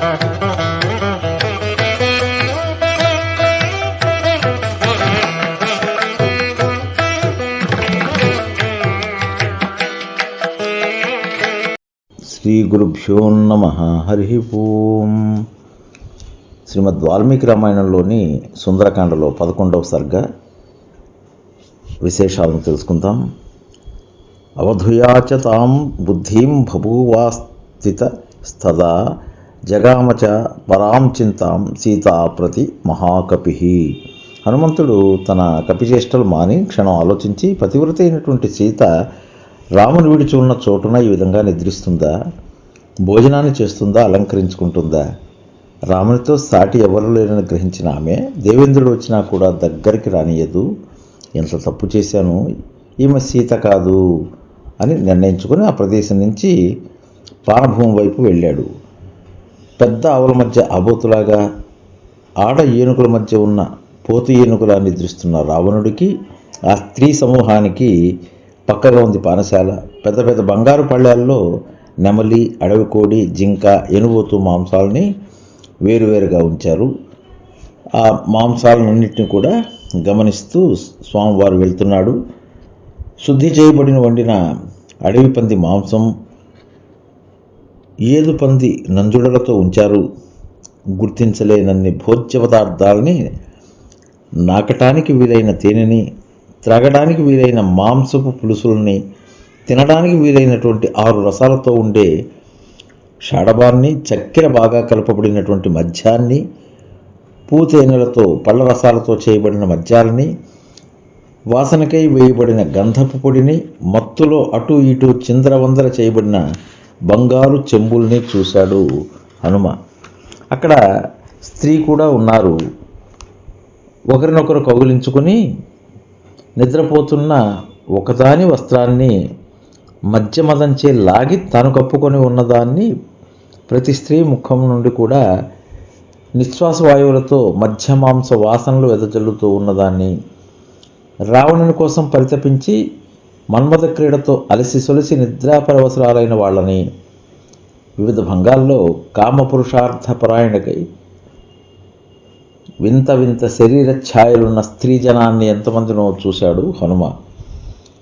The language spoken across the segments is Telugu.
శ్రీ గురుభ్యో నమ. హరి ఓం. శ్రీమద్ వాల్మీకి రామాయణంలోని సుందరకాండలో పదకొండవ సర్గ విశేషాలను తెలుసుకుందాం. అవధుయాచ తాం బుద్ధిం బభూవాస్థిత స్తదా జగామచ పరాం చింతాం సీతా ప్రతి మహాకపి. హనుమంతుడు తన కపిచేష్టలు మాని క్షణం ఆలోచించి పతివ్రత అయినటువంటి సీత రాముని విడిచి ఉన్న చోటున ఈ విధంగా నిద్రిస్తుందా? భోజనాన్ని చేస్తుందా? అలంకరించుకుంటుందా? రామునితో సాటి ఎవరు లేరని గ్రహించిన ఆమె దేవేంద్రుడు వచ్చినా కూడా దగ్గరికి రానియదు. ఎంత తప్పు చేశాను ఈమె సీత కాదు అని నిర్ణయించుకొని ఆ ప్రదేశం నుంచి పానభూమి వైపు వెళ్ళాడు. పెద్ద ఆవుల మధ్య ఆబోతులాగా ఆడ ఏనుగుల మధ్య ఉన్న పోతు ఏనుగులా నిద్రిస్తున్న రావణుడికి ఆ స్త్రీ సమూహానికి పక్కగా ఉంది పానశాల. పెద్ద పెద్ద బంగారు పళ్ళాల్లో నెమలి అడవి కోడి జింక ఎనుబోతు మాంసాలని వేరువేరుగా ఉంచారు. ఆ మాంసాలన్నింటిని కూడా గమనిస్తూ స్వామివారు వెళ్తున్నాడు. శుద్ధి చేయబడిన వండిన అడవి పంది మాంసం ఏదు పంది నంజుడలతో ఉంచారు. గుర్తించలేనన్ని భోజ్య పదార్థాలని నాకటానికి వీలైన తేనెని త్రాగడానికి వీలైన మాంసపు పులుసుల్ని తినడానికి వీలైనటువంటి ఆరు రసాలతో ఉండే షాడబాన్ని చక్కెర బాగా కలపబడినటువంటి మద్యాన్ని పూతేనెలతో పళ్ళ రసాలతో చేయబడిన మద్యాలని వాసనకై వేయబడిన గంధపు పొడిని మత్తులో అటు ఇటు చిందరవందర చేయబడిన బంగారు చెంబుల్ని చూశాడు హనుమ. అక్కడ స్త్రీ కూడా ఉన్నారు. ఒకరినొకరు కౌగిలించుకుని నిద్రపోతున్న ఒకదాని వస్త్రాన్ని మధ్య మదంచే లాగి తాను కప్పుకొని ఉన్నదాన్ని ప్రతి స్త్రీ ముఖం నుండి కూడా నిశ్వాస వాయువులతో మధ్య మాంస వాసనలు వెదజల్లుతూ ఉన్నదాన్ని రావణుని కోసం పరితపించి మన్మథ క్రీడతో అలసి సొలసి నిద్రాపరవసరాలైన వాళ్ళని వివిధ భంగాల్లో కామపురుషార్థపరాయణకై వింత వింత శరీర ఛాయలున్న స్త్రీ జనాన్ని ఎంతమందినో చూశాడు హనుమ.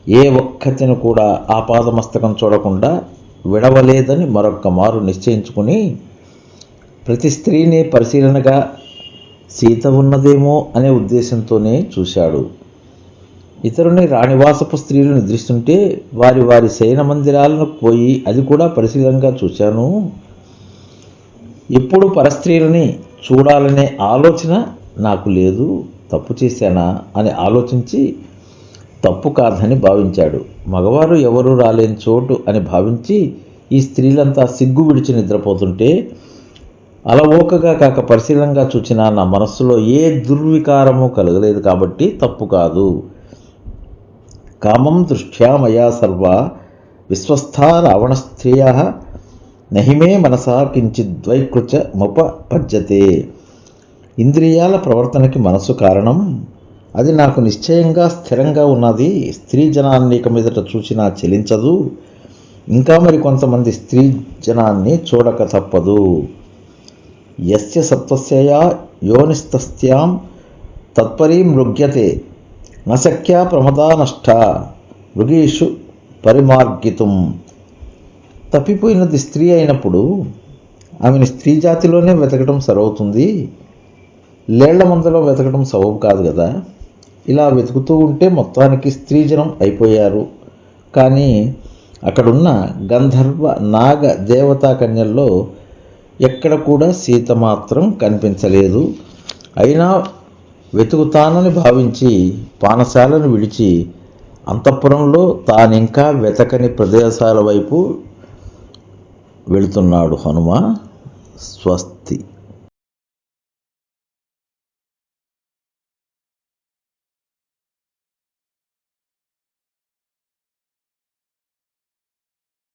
ఏ ఒక్కతిని కూడా ఆ పాదమస్తకం చూడకుండా విడవలేదని మరొక్క మారు నిశ్చయించుకుని ప్రతి స్త్రీని పరిశీలనగా సీత ఉన్నదేమో అనే ఉద్దేశంతోనే చూశాడు. ఇతరుని రాణివాసపు స్త్రీలు నిద్రిస్తుంటే వారి వారి శయన మందిరాలను పోయి అది కూడా పరిశీలనగా చూశాను. ఎప్పుడు పరస్త్రీలని చూడాలనే ఆలోచన నాకు లేదు. తప్పు చేశానా అని ఆలోచించి తప్పు కాదని భావించాడు. మగవారు ఎవరూ రాలేని చోటు అని భావించి ఈ స్త్రీలంతా సిగ్గు విడిచి నిద్రపోతుంటే అలవోకగా కాక పరిశీలనగా చూచిన నా మనస్సులో ఏ దుర్వికారము కలగలేదు కాబట్టి తప్పు కాదు. కామం దృష్ట్యా మయా సర్వ విశ్వస్థా రావణస్త్రియ నహిమే మనసా కించిద్వైకృచ ముప పద్యతే ఇంద్రియాల ప్రవర్తనకి మనసు కారణం అది నాకు నిశ్చయంగా స్థిరంగా ఉన్నది. స్త్రీ జనాన్ని ఇక మీదట చూసినా చెలించదు. ఇంకా మరి కొంతమంది స్త్రీ జనాన్ని చూడక తప్పదు. ఎస్య సత్వస్యయా యోనిస్తస్యాం తత్పరీ మృగ్యతే. నశక్యా ప్రమదా నష్ట మృగీషు పరిమార్గితం. తప్పిపోయినది స్త్రీ అయినప్పుడు ఆమెను స్త్రీ జాతిలోనే వెతకడం సరవుతుంది. లేళ్ళ మందలో వెతకడం సబబు కాదు కదా ఇలా వెతుకుతూ ఉంటే మొత్తానికి స్త్రీజనం అయిపోయారు. కానీ అక్కడున్న గంధర్వ నాగ దేవతా కన్యల్లో ఎక్కడ కూడా సీత మాత్రం కనిపించలేదు. అయినా వెతుకుతానని భావించి పానశాలను విడిచి అంతఃపురంలో తానింకా వెతకని ప్రదేశాల వైపు వెళుతున్నాడు హనుమ స్వస్తి.